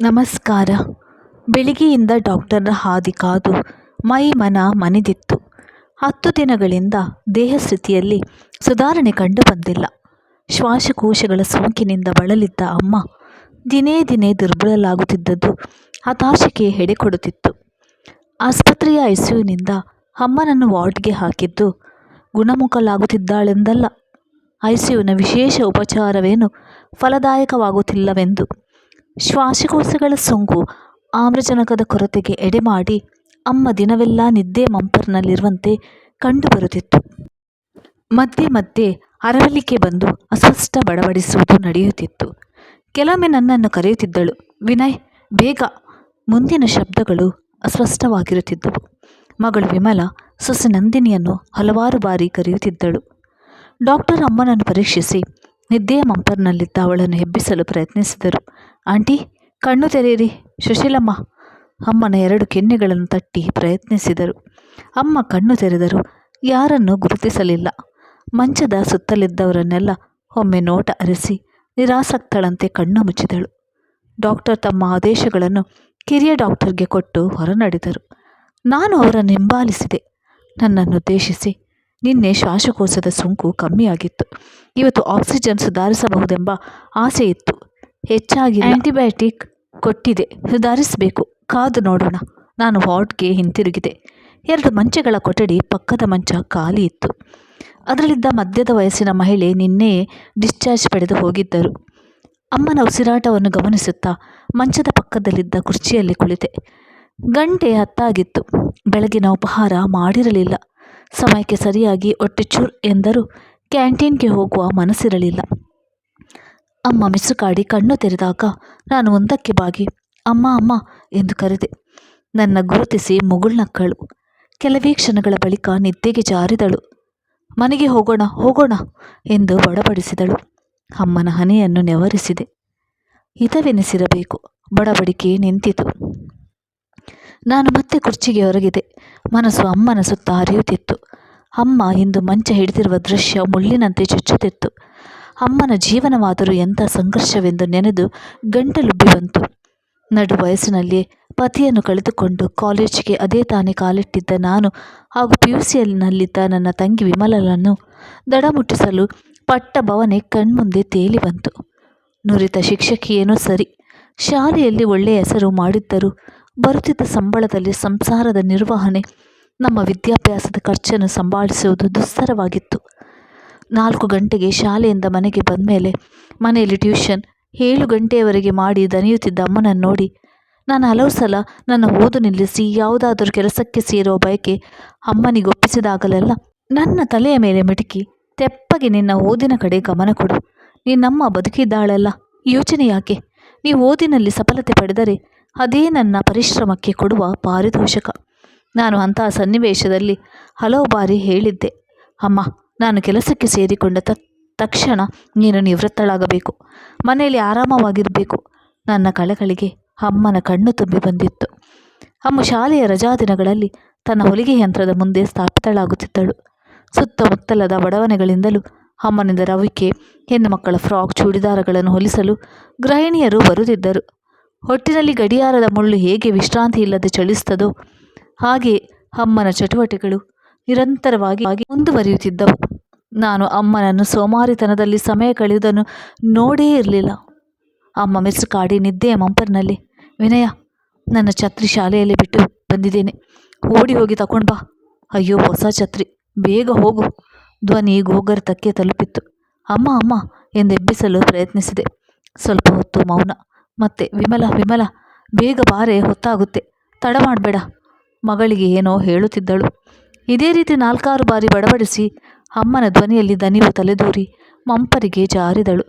ನಮಸ್ಕಾರ. ಬೆಳಿಗ್ಗೆಯಿಂದ ಡಾಕ್ಟರ್ನ ಹಾದಿ ಕಾದು ಮೈ ಮನ ಮನೆದಿತ್ತು. ಹತ್ತು ದಿನಗಳಿಂದ ದೇಹ ಸ್ಥಿತಿಯಲ್ಲಿ ಸುಧಾರಣೆ ಕಂಡು ಬಂದಿಲ್ಲ. ಶ್ವಾಸಕೋಶಗಳ ಸೋಂಕಿನಿಂದ ಬಳಲಿದ್ದ ಅಮ್ಮ ದಿನೇ ದಿನೇ ದುರ್ಬಲಲಾಗುತ್ತಿದ್ದದ್ದು ಹತಾಶೆಗೆ ಎಡೆ ಕೊಡುತ್ತಿತ್ತು ಆಸ್ಪತ್ರೆಯ ಐಸಿಯುನಿಂದ ಅಮ್ಮನನ್ನು ವಾರ್ಡ್ಗೆ ಹಾಕಿದ್ದು ಗುಣಮುಖಲಾಗುತ್ತಿದ್ದಾಳೆಂದಲ್ಲ ಐಸಿಯುನ ವಿಶೇಷ ಉಪಚಾರವೇನು ಫಲದಾಯಕವಾಗುತ್ತಿಲ್ಲವೆಂದು ಶ್ವಾಸಕೋಶಗಳ ಸೋಂಕು ಆಮ್ಲಜನಕದ ಕೊರತೆಗೆ ಎಡೆಮಾಡಿ ಅಮ್ಮ ದಿನವೆಲ್ಲ ನಿದ್ದೆ ಮಂಪರ್ನಲ್ಲಿರುವಂತೆ ಕಂಡುಬರುತ್ತಿತ್ತು. ಮಧ್ಯೆ ಮಧ್ಯೆ ಅರವಲಿಕೆ ಬಂದು ಅಸ್ವಸ್ಥ ಬಡಬಡಿಸುವುದು ನಡೆಯುತ್ತಿತ್ತು. ಕೆಲವೊಮ್ಮೆ ನನ್ನನ್ನು ಕರೆಯುತ್ತಿದ್ದಳು, ವಿನಯ್, ಬೇಗ. ಮುಂದಿನ ಶಬ್ದಗಳು ಅಸ್ವಸ್ಥವಾಗಿರುತ್ತಿದ್ದವು. ಮಗಳು ವಿಮಲ, ಸೊಸೆ ನಂದಿನಿಯನ್ನು ಹಲವಾರು ಬಾರಿ ಕರೆಯುತ್ತಿದ್ದಳು. ಡಾಕ್ಟರ್ ಅಮ್ಮನನ್ನು ಪರೀಕ್ಷಿಸಿ ನಿದ್ದೆಯ ಮಂಪರ್ನಲ್ಲಿದ್ದ ಅವಳನ್ನು ಎಬ್ಬಿಸಲು ಪ್ರಯತ್ನಿಸಿದರು. ಆಂಟಿ, ಕಣ್ಣು ತೆರೆಯಿರಿ. ಸುಶೀಲಮ್ಮ ಅಮ್ಮನ ಎರಡು ಕೆನ್ನೆಗಳನ್ನು ತಟ್ಟಿ ಪ್ರಯತ್ನಿಸಿದರು. ಅಮ್ಮ ಕಣ್ಣು ತೆರೆದರು. ಯಾರನ್ನೂ ಗುರುತಿಸಲಿಲ್ಲ. ಮಂಚದ ಸುತ್ತಲಿದ್ದವರನ್ನೆಲ್ಲ ಒಮ್ಮೆ ನೋಟ ಅರಿಸಿ ನಿರಾಸಕ್ತಳಂತೆ ಕಣ್ಣು ಮುಚ್ಚಿದಳು. ಡಾಕ್ಟರ್ ತಮ್ಮ ಆದೇಶಗಳನ್ನು ಕಿರಿಯ ಡಾಕ್ಟರ್ಗೆ ಕೊಟ್ಟು ಹೊರನಡೆದರು. ನಾನು ಅವರನ್ನು ನನ್ನನ್ನು ಉದ್ದೇಶಿಸಿ ನಿನ್ನೆ ಶ್ವಾಸಕೋಶದ ಸೋಂಕು ಕಮ್ಮಿಯಾಗಿತ್ತು. ಇವತ್ತು ಆಕ್ಸಿಜನ್ ಸುಧಾರಿಸಬಹುದೆಂಬ ಆಸೆ ಇತ್ತು ಹೆಚ್ಚಾಗಿ ಆಂಟಿಬಯೋಟಿಕ್ ಕೊಟ್ಟಿದೆ. ಸುಧಾರಿಸಬೇಕು. ಕಾದು ನೋಡೋಣ. ನಾನು ವಾರ್ಡ್ಗೆ ಹಿಂತಿರುಗಿದೆ. ಎರಡು ಮಂಚಗಳ ಕೊಠಡಿ ಪಕ್ಕದ ಮಂಚ ಖಾಲಿ ಇತ್ತು. ಅದರಲ್ಲಿದ್ದ ಮಧ್ಯದ ವಯಸ್ಸಿನ ಮಹಿಳೆ ನಿನ್ನೆ ಡಿಸ್ಚಾರ್ಜ್ ಪಡೆದು ಹೋಗಿದ್ದರು. ಅಮ್ಮನ ಉಸಿರಾಟವನ್ನು ಗಮನಿಸುತ್ತಾ ಮಂಚದ ಪಕ್ಕದಲ್ಲಿದ್ದ ಕುರ್ಚಿಯಲ್ಲಿ ಕುಳಿತೆ. ಗಂಟೆ ಹತ್ತಾಗಿತ್ತು. ಬೆಳಗಿನ ಉಪಹಾರ ಮಾಡಿರಲಿಲ್ಲ. ಸಮಯಕ್ಕೆ ಸರಿಯಾಗಿ ಹೊಟ್ಟೆ ಚೂರ್ ಎಂದರೂ ಕ್ಯಾಂಟೀನ್ಗೆ ಹೋಗುವ ಮನಸ್ಸಿರಲಿಲ್ಲ. ಅಮ್ಮ ಮಿಸುಕಾಡಿ ಕಣ್ಣು ತೆರೆದಾಗ ನಾನು ಒಂದಕ್ಕೆ ಬಾಗಿ, ಅಮ್ಮ ಅಮ್ಮ, ಎಂದು ಕರೆದೆ. ನನ್ನ ಗುರುತಿಸಿ ಮುಗುಳ್ನಕ್ಕಳು ಕೆಲವೇ ಕ್ಷಣಗಳ ಬಳಿಕ ನಿದ್ದೆಗೆ ಜಾರಿದಳು. ಮನೆಗೆ ಹೋಗೋಣ ಹೋಗೋಣ, ಎಂದು ಬಡಬಡಿಸಿದಳು ಅಮ್ಮನ ಹನೆಯನ್ನು ನೆವರಿಸಿದೆ. ಹಿತವೆನಿಸಿರಬೇಕು ಬಡಬಡಿಕೆ ನಿಂತಿತು. ನಾನು ಮತ್ತೆ ಕುರ್ಚಿಗೆ ಹೊರಗಿದೆ. ಮನಸ್ಸು ಅಮ್ಮನ ಸುತ್ತ ಹರಿಯುತ್ತಿತ್ತು. ಅಮ್ಮ ಇಂದು ಮಂಚ ಹಿಡಿದಿರುವ ದೃಶ್ಯ ಮುಳ್ಳಿನಂತೆ ಚುಚ್ಚುತ್ತಿತ್ತು. ಅಮ್ಮನ ಜೀವನವಾದರೂ ಎಂಥ ಸಂಘರ್ಷವೆಂದು ನೆನೆದು ಗಂಟಲುಬ್ಬಿ ಬಂತು. ನಡು ವಯಸ್ಸಿನಲ್ಲಿ ಪತಿಯನ್ನು ಕಳೆದುಕೊಂಡು ಕಾಲೇಜಿಗೆ ಅದೇ ತಾನೇ ಕಾಲಿಟ್ಟಿದ್ದ ನಾನು ಹಾಗೂ ಪಿ ಯು ಸಿಯಲ್ಲಿನಲ್ಲಿದ್ದ ನನ್ನ ತಂಗಿ ವಿಮಲನನ್ನು ದಡಮುಟ್ಟಿಸಲು ಪಟ್ಟ ಭವನೆ ಕಣ್ಮುಂದೆ ತೇಲಿ ಬಂತು. ನುರಿತ ಶಿಕ್ಷಕಿಯೇನೋ ಸರಿ. ಶಾಲೆಯಲ್ಲಿ ಒಳ್ಳೆಯ ಹೆಸರು ಮಾಡಿದ್ದರೂ ಬರುತ್ತಿದ್ದ ಸಂಬಳದಲ್ಲಿ ಸಂಸಾರದ ನಿರ್ವಹಣೆ, ನಮ್ಮ ವಿದ್ಯಾಭ್ಯಾಸದ ಖರ್ಚನ್ನು ಸಂಭಾಳಿಸುವುದು ದುಸ್ತರವಾಗಿತ್ತು ನಾಲ್ಕು ಗಂಟೆಗೆ ಶಾಲೆಯಿಂದ ಮನೆಗೆ ಬಂದ ಮೇಲೆ ಮನೆಯಲ್ಲಿ ಟ್ಯೂಷನ್ ಏಳು ಗಂಟೆಯವರೆಗೆ ಮಾಡಿ ದಣಿಯುತ್ತಿದ್ದ ಅಮ್ಮನನ್ನು ನೋಡಿ, ನಾನು ಹಲವು ಸಲ ನನ್ನ ಓದು ನಿಲ್ಲಿಸಿ ಯಾವುದಾದರೂ ಕೆಲಸಕ್ಕೆ ಸೇರುವ ಬಯಕೆ ಅಮ್ಮನಿಗೊಪ್ಪಿಸಿದಾಗಲೆಲ್ಲ ನನ್ನ ತಲೆಯ ಮೇಲೆ ಮಿಟುಕಿ, ತೆಪ್ಪಗೆ ನಿನ್ನ ಓದಿನ ಕಡೆ ಗಮನ ಕೊಡು, ನಿನ್ನಮ್ಮ ಬದುಕಿದ್ದಾಳಲ್ಲ, ಯೋಚನೆ ಯಾಕೆ? ನೀವು ಓದಿನಲ್ಲಿ ಸಫಲತೆ ಪಡೆದರೆ ಅದೇ ನನ್ನ ಪರಿಶ್ರಮಕ್ಕೆ ಕೊಡುವ ಪಾರಿತೋಷಕ. ನಾನು ಅಂತಹ ಸನ್ನಿವೇಶದಲ್ಲಿ ಹಲವು ಬಾರಿ ಹೇಳಿದ್ದೆ, ಅಮ್ಮ ನಾನು ಕೆಲಸಕ್ಕೆ ಸೇರಿಕೊಂಡ ತಕ್ಷಣ ನೀನು ನಿವೃತ್ತಳಾಗಬೇಕು. ಮನೆಯಲ್ಲಿ ಆರಾಮವಾಗಿರಬೇಕು. ನನ್ನ ಕಳೆಗಳಿಗೆ ಅಮ್ಮನ ಕಣ್ಣು ತುಂಬಿ ಬಂದಿತ್ತು. ಅಮ್ಮ ಶಾಲೆಯ ರಜಾ ದಿನಗಳಲ್ಲಿ ತನ್ನ ಹೊಲಿಗೆ ಯಂತ್ರದ ಮುಂದೆ ಸ್ಥಾಪಿತಳಾಗುತ್ತಿದ್ದಳು. ಸುತ್ತಮುತ್ತಲದ ಬಡವಣೆಗಳಿಂದಲೂ ಅಮ್ಮನಿಂದ ರವಿಕೆ ಹೆಣ್ಣು ಮಕ್ಕಳ ಫ್ರಾಕ್, ಚೂಡಿದಾರಗಳನ್ನು ಹೊಲಿಸಲು ಗೃಹಿಣಿಯರು ಬರುತ್ತಿದ್ದರು. ಹೊಟ್ಟಿನಲ್ಲಿ ಗಡಿಯಾರದ ಮುಳ್ಳು ಹೇಗೆ ವಿಶ್ರಾಂತಿ ಇಲ್ಲದೆ ಚಳಿಸುತ್ತದೋ ಹಾಗೆ ಅಮ್ಮನ ಚಟುವಟಿಕೆಗಳು ನಿರಂತರವಾಗಿ ಮುಂದುವರಿಯುತ್ತಿದ್ದವು. ನಾನು ಅಮ್ಮನನ್ನು ಸೋಮಾರಿತನದಲ್ಲಿ ಸಮಯ ಕಳೆಯುವುದನ್ನು ನೋಡೇ ಇರಲಿಲ್ಲ. ಅಮ್ಮ ಮೆಸುಕಾಡಿ ನಿದ್ದೆಯ ಮಂಪರ್ನಲ್ಲಿ, ವಿನಯ, ನನ್ನ ಛತ್ರಿ ಶಾಲೆಯಲ್ಲಿ ಬಿಟ್ಟು ಬಂದಿದ್ದೇನೆ. ಓಡಿ ಹೋಗಿ ತಕೊಂಡು ಬಾ. ಅಯ್ಯೋ, ಹೊಸ ಛತ್ರಿ. ಬೇಗ ಹೋಗು. ಧ್ವನಿ ಗೋಗರ್ತಕ್ಕೆ ತಲುಪಿತ್ತು. ಅಮ್ಮ ಅಮ್ಮ ಎಂದೆಬ್ಬಿಸಲು ಪ್ರಯತ್ನಿಸಿದೆ. ಸ್ವಲ್ಪ ಹೊತ್ತು ಮೌನ. ಮತ್ತೆ, ವಿಮಲ ವಿಮಲ, ಬೇಗ ಬಾರೆ, ಹೊತ್ತಾಗುತ್ತೆ. ತಡ ಮಾಡಬೇಡ. ಮಗಳಿಗೆ ಏನೋ ಹೇಳುತ್ತಿದ್ದಳು. ಇದೇ ರೀತಿ ನಾಲ್ಕಾರು ಬಾರಿ ಬಡಬಡಿಸಿ ಅಮ್ಮನ ಧ್ವನಿಯಲ್ಲಿ ದನಿವು ತಲೆದೂರಿ ಮಂಪರಿಗೆ ಜಾರಿದಳು.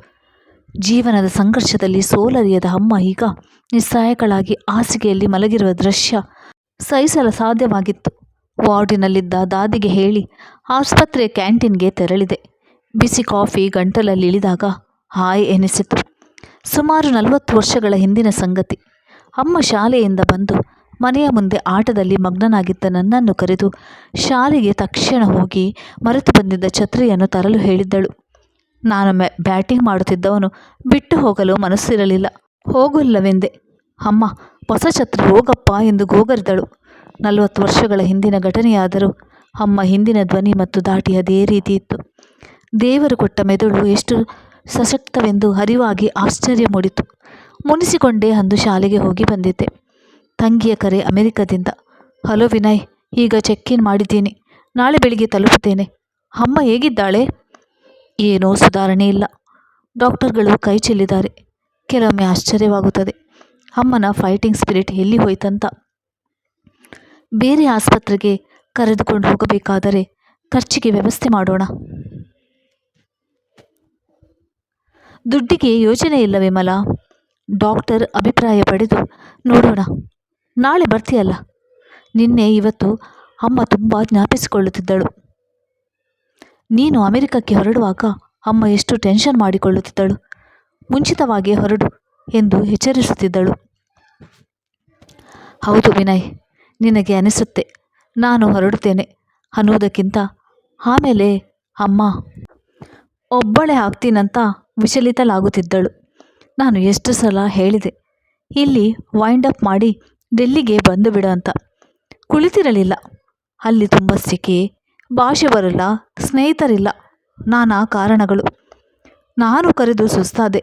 ಜೀವನದ ಸಂಘರ್ಷದಲ್ಲಿ ಸೋಲರಿಯದ ಅಮ್ಮ ಈಗ ನಿಸ್ಸಹಾಯಕಳಾಗಿ ಹಾಸಿಗೆಯಲ್ಲಿ ಮಲಗಿರುವ ದೃಶ್ಯ ಸಹಿಸಲು ಸಾಧ್ಯವಾಗಿತ್ತು. ವಾರ್ಡಿನಲ್ಲಿದ್ದ ದಾದಿಗೆ ಹೇಳಿ ಆಸ್ಪತ್ರೆಯ ಕ್ಯಾಂಟೀನ್ಗೆ ತೆರಳಿದೆ. ಬಿಸಿ ಕಾಫಿ ಗಂಟಲಲ್ಲಿ ಇಳಿದಾಗ ಹಾಯ್ ಎನಿಸಿತು. ಸುಮಾರು ನಲವತ್ತು ವರ್ಷಗಳ ಹಿಂದಿನ ಸಂಗತಿ. ಅಮ್ಮ ಶಾಲೆಯಿಂದ ಬಂದು ಮನೆಯ ಮುಂದೆ ಆಟದಲ್ಲಿ ಮಗ್ನನಾಗಿದ್ದ ನನ್ನನ್ನು ಕರೆದು ಶಾಲೆಗೆ ತಕ್ಷಣ ಹೋಗಿ ಮರೆತು ಬಂದಿದ್ದ ಛತ್ರಿಯನ್ನು ತರಲು ಹೇಳಿದ್ದಳು. ನಾನು ಬ್ಯಾಟಿಂಗ್ ಮಾಡುತ್ತಿದ್ದವನು ಬಿಟ್ಟು ಹೋಗಲು ಮನಸ್ಸಿರಲಿಲ್ಲ. ಹೋಗಲ್ಲವೆಂದೆ, ಅಮ್ಮ, ಹೊಸ ಛತ್ರಿ ಹೋಗಪ್ಪ ಎಂದು ಗೋಗರಿದಳು. ನಲವತ್ತು ವರ್ಷಗಳ ಹಿಂದಿನ ಘಟನೆಯಾದರೂ ಅಮ್ಮ ಹಿಂದಿನ ಧ್ವನಿ ಮತ್ತು ದಾಟಿ ಅದೇ ರೀತಿ ಇತ್ತು. ದೇವರು ಕೊಟ್ಟ ಮೆದುಳು ಎಷ್ಟು ಸಶಕ್ತವೆಂದು ಅರಿವಾಗಿ ಆಶ್ಚರ್ಯ ಮೂಡಿತು. ಮುನಿಸಿಕೊಂಡೇ ಅಂದು ಶಾಲೆಗೆ ಹೋಗಿ ಬಂದಿದ್ದೆ. ತಂಗಿಯ ಕರೆ ಅಮೆರಿಕದಿಂದ. ಹಲೋ ವಿನಯ್, ಈಗ ಚೆಕ್ ಇನ್ ಮಾಡಿದ್ದೀನಿ. ನಾಳೆ ಬೆಳಿಗ್ಗೆ ತಲುಪುತ್ತೇನೆ. ಅಮ್ಮ ಹೇಗಿದ್ದಾಳೆ? ಏನೂ ಸುಧಾರಣೆ ಇಲ್ಲ. ಡಾಕ್ಟರ್ಗಳು ಕೈ ಚೆಲ್ಲಿದ್ದಾರೆ. ಕೆಲವೊಮ್ಮೆ ಆಶ್ಚರ್ಯವಾಗುತ್ತದೆ. ಅಮ್ಮನ ಫೈಟಿಂಗ್ ಸ್ಪಿರಿಟ್ ಎಲ್ಲಿ ಹೋಯ್ತಂತ. ಬೇರೆ ಆಸ್ಪತ್ರೆಗೆ ಕರೆದುಕೊಂಡು ಹೋಗಬೇಕಾದರೆ ಖರ್ಚಿಗೆ ವ್ಯವಸ್ಥೆ ಮಾಡೋಣ. ದುಡ್ಡಿಗೆ ಯೋಜನೆ ಇಲ್ಲ ವಿಮಲ ಡಾಕ್ಟರ್ ಅಭಿಪ್ರಾಯ ಪಡೆದು ನೋಡೋಣ. ನಾಳೆ ಬರ್ತೀಯಲ್ಲ? ನಿನ್ನೆ, ಇವತ್ತು ಅಮ್ಮ ತುಂಬ ಜ್ಞಾಪಿಸಿಕೊಳ್ಳುತ್ತಿದ್ದಳು. ನೀನು ಅಮೆರಿಕಕ್ಕೆ ಹೊರಡುವಾಗ ಅಮ್ಮ ಎಷ್ಟು ಟೆನ್ಷನ್ ಮಾಡಿಕೊಳ್ಳುತ್ತಿದ್ದಳು. ಮುಂಚಿತವಾಗಿ ಹೊರಡು ಎಂದು ಎಚ್ಚರಿಸುತ್ತಿದ್ದಳು. ಹೌದು ವಿನಯ್, ನಿನಗೆ ಅನಿಸುತ್ತೆ. ನಾನು ಹೊರಡುತ್ತೇನೆ ಅನ್ನುವುದಕ್ಕಿಂತ ಆಮೇಲೆ ಅಮ್ಮ, ಒಬ್ಬಳೆ ಆಗ್ತೀನಂತ ವಿಚಲಿತಲಾಗುತ್ತಿದ್ದಳು ನಾನು ಎಷ್ಟು ಸಲ ಹೇಳಿದೆ, ಇಲ್ಲಿ ವೈಂಡ್ ಅಪ್ ಮಾಡಿ ಡೆಲ್ಲಿಗೆ ಬಂದು ಬಿಡು ಅಂತ. ಕುಳಿತಿರಲಿಲ್ಲ. ಅಲ್ಲಿ ತುಂಬ ಸೆಕೆ ಭಾಷೆ ಬರಲ್ಲ, ಸ್ನೇಹಿತರಿಲ್ಲ. ನಾನಾ ಕಾರಣಗಳು. ನಾನು ಕರೆದು ಸುಸ್ತಾದೆ.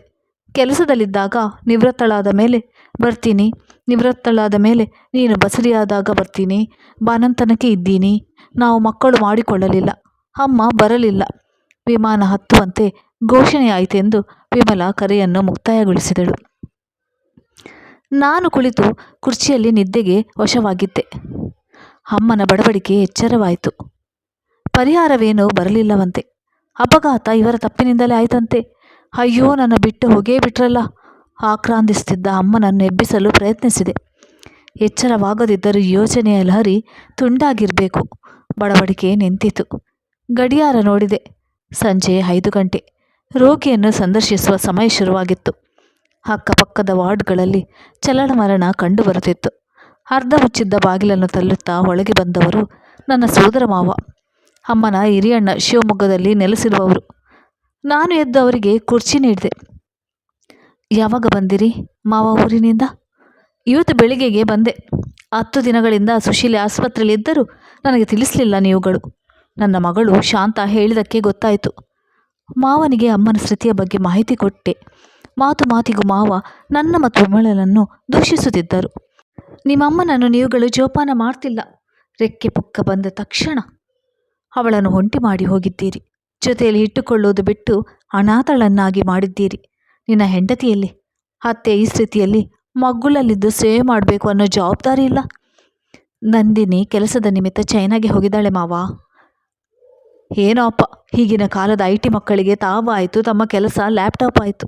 ಕೆಲಸದಲ್ಲಿದ್ದಾಗ ನಿವೃತ್ತಳಾದ ಮೇಲೆ ಬರ್ತೀನಿ, ನಿವೃತ್ತಳಾದ ಮೇಲೆ ನೀನು ಬಸರಿಯಾದಾಗ ಬರ್ತೀನಿ, ಬಾನಂತನಕ್ಕೆ ಇದ್ದೀನಿ. ನಾವು ಮಕ್ಕಳು ಮಾಡಿಕೊಳ್ಳಲಿಲ್ಲ. ಅಮ್ಮ ಬರಲಿಲ್ಲ. ವಿಮಾನ ಹತ್ತುವಂತೆ ಘೋಷಣೆಯಾಯಿತೆಂದು ವಿಮಲ ಕರೆಯನ್ನು ಮುಕ್ತಾಯಗೊಳಿಸಿದಳು. ನಾನು ಕುಳಿತು ಕುರ್ಚಿಯಲ್ಲಿ ನಿದ್ದೆಗೆ ವಶವಾಗಿದ್ದೆ. ಅಮ್ಮನ ಬಡಬಡಿಕೆ ಎಚ್ಚರವಾಯಿತು. ಪರಿಹಾರವೇನೂ ಬರಲಿಲ್ಲವಂತೆ. ಅಪಘಾತ ಇವರ ತಪ್ಪಿನಿಂದಲೇ ಆಯ್ತಂತೆ. ಅಯ್ಯೋ, ನನ್ನ ಬಿಟ್ಟು ಹೋಗೇ ಬಿಟ್ರಲ್ಲ. ಆಕ್ರಾಂತಿಸ್ತಿದ್ದ ಅಮ್ಮನನ್ನು ಎಬ್ಬಿಸಲು ಪ್ರಯತ್ನಿಸಿದೆ. ಎಚ್ಚರವಾಗದಿದ್ದರೂ ಯೋಚನೆಯ ಲಹರಿ ತುಂಡಾಗಿರಬೇಕು. ಬಡಬಡಿಕೆ ನಿಂತಿತು. ಗಡಿಯಾರ ನೋಡಿದೆ. ಸಂಜೆ ಐದು ಗಂಟೆ. ರೋಗಿಯನ್ನು ಸಂದರ್ಶಿಸುವ ಸಮಯ ಶುರುವಾಗಿತ್ತು. ಅಕ್ಕಪಕ್ಕದ ವಾರ್ಡ್ಗಳಲ್ಲಿ ಚಲನಮರಣ ಕಂಡುಬರುತ್ತಿತ್ತು. ಅರ್ಧ ಮುಚ್ಚಿದ್ದ ಬಾಗಿಲನ್ನು ತಳ್ಳುತ್ತಾ ಒಳಗೆ ಬಂದವರು ನನ್ನ ಸೋದರ ಮಾವ. ಅಮ್ಮನ ಹಿರಿಯಣ್ಣ ಶಿವಮೊಗ್ಗದಲ್ಲಿ ನೆಲೆಸಿರುವವರು. ನಾನು ಎದ್ದು ಅವರಿಗೆ ಕುರ್ಚಿ ನೀಡಿದೆ. ಯಾವಾಗ ಬಂದಿರಿ ಮಾವ ಊರಿನಿಂದ? ಇವತ್ತು ಬೆಳಿಗ್ಗೆಗೆ ಬಂದೆ. ಹತ್ತು ದಿನಗಳಿಂದ ಸುಶೀಲೆ ಆಸ್ಪತ್ರೆಯಲ್ಲಿದ್ದರೂ ನನಗೆ ತಿಳಿಸಲಿಲ್ಲ ನೀವುಗಳು. ನನ್ನ ಮಗಳು ಶಾಂತ ಹೇಳಿದಕ್ಕೆ ಗೊತ್ತಾಯಿತು. ಮಾವನಿಗೆ ಅಮ್ಮನ ಸ್ಥಿತಿಯ ಬಗ್ಗೆ ಮಾಹಿತಿ ಕೊಟ್ಟೆ. ಮಾತು ಮಾತಿಗೂ ಮಾವ ನನ್ನ ಮತ್ತು ವಿಮಲನನ್ನು ದೂಷಿಸುತ್ತಿದ್ದರು. ನಿಮ್ಮಮ್ಮನನ್ನು ನೀವುಗಳು ಜೋಪಾನ ಮಾಡ್ತಿಲ್ಲ. ರೆಕ್ಕೆ ಪುಕ್ಕ ಬಂದ ತಕ್ಷಣ ಅವಳನ್ನು ಒಂಟಿ ಮಾಡಿ ಹೋಗಿದ್ದೀರಿ. ಜೊತೆಯಲ್ಲಿ ಇಟ್ಟುಕೊಳ್ಳುವುದು ಬಿಟ್ಟು ಅನಾಥಳನ್ನಾಗಿ ಮಾಡಿದ್ದೀರಿ. ನಿನ್ನ ಹೆಂಡತಿಯಲ್ಲಿ, ಅತ್ತೆ ಈ ಸ್ಥಿತಿಯಲ್ಲಿ ಮಗ್ಗುಲಲ್ಲಿದ್ದು ಸೇವೆ ಮಾಡಬೇಕು ಅನ್ನೋ ಜವಾಬ್ದಾರಿ ಇಲ್ಲ. ನಂದಿನಿ ಕೆಲಸದ ನಿಮಿತ್ತ ಚೈನಾಗೆ ಹೋಗಿದ್ದಾಳೆ ಮಾವ. ಏನೋ ಅಪ್ಪ, ಈಗಿನ ಕಾಲದ ಐ ಟಿ ಮಕ್ಕಳಿಗೆ ತಾವಾಯಿತು, ತಮ್ಮ ಕೆಲಸ ಲ್ಯಾಪ್ಟಾಪ್ ಆಯಿತು.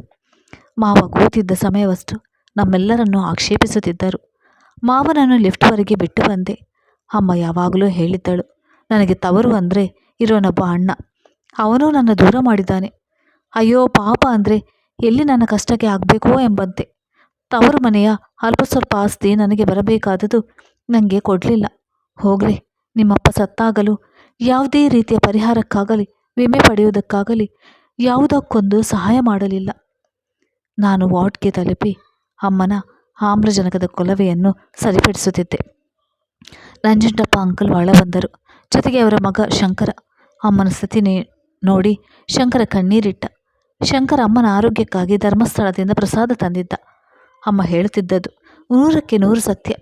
ಮಾವ ಕೂತಿದ್ದ ಸಮಯವಷ್ಟು ನಮ್ಮೆಲ್ಲರನ್ನು ಆಕ್ಷೇಪಿಸುತ್ತಿದ್ದರು. ಮಾವನನ್ನು ಲಿಫ್ಟ್ವರೆಗೆ ಬಿಟ್ಟು ಬಂದೆ. ಅಮ್ಮ ಯಾವಾಗಲೂ ಹೇಳಿದ್ದಳು, ನನಗೆ ತವರು ಅಂದರೆ ಇರೋನೊಬ್ಬ ಅಣ್ಣ. ಅವನು ನನ್ನ ದೂರ ಮಾಡಿದ್ದಾನೆ. ಅಯ್ಯೋ, ಪಾಪ ಅಂದರೆ ಎಲ್ಲಿ ನನ್ನ ಕಷ್ಟಕ್ಕೆ ಆಗಬೇಕೋ ಎಂಬಂತೆ. ತವರು ಮನೆಯ ಅಲ್ಪ ಸ್ವಲ್ಪ ಆಸ್ತಿ ನನಗೆ ಬರಬೇಕಾದದು ನನಗೆ ಕೊಡಲಿಲ್ಲ. ಹೋಗಲಿ, ನಿಮ್ಮಪ್ಪ ಸತ್ತಾಗಲು ಯಾವುದೇ ರೀತಿಯ ಪರಿಹಾರಕ್ಕಾಗಲಿ, ವಿಮೆ ಪಡೆಯುವುದಕ್ಕಾಗಲಿ ಯಾವುದಕ್ಕೊಂದು ಸಹಾಯ ಮಾಡಲಿಲ್ಲ. ನಾನು ವಾರ್ಡ್ಗೆ ತಲುಪಿ ಅಮ್ಮನ ಆಮ್ಲಜನಕದ ಕೊಲವೆಯನ್ನು ಸರಿಪಡಿಸುತ್ತಿದ್ದೆ. ನಂಜುಂಡಪ್ಪ ಅಂಕಲ್ ಒಳ ಬಂದರು. ಜೊತೆಗೆ ಅವರ ಮಗ ಶಂಕರ ಅಮ್ಮನ ಸ್ಥಿತಿ ನೋಡಿ ಶಂಕರ ಕಣ್ಣೀರಿಟ್ಟ. ಶಂಕರ ಅಮ್ಮನ ಆರೋಗ್ಯಕ್ಕಾಗಿ ಧರ್ಮಸ್ಥಳದಿಂದ ಪ್ರಸಾದ ತಂದಿದ್ದ. ಅಮ್ಮ ಹೇಳುತ್ತಿದ್ದದ್ದು, ನೂರಕ್ಕೆ ನೂರು ಸತ್ಯ.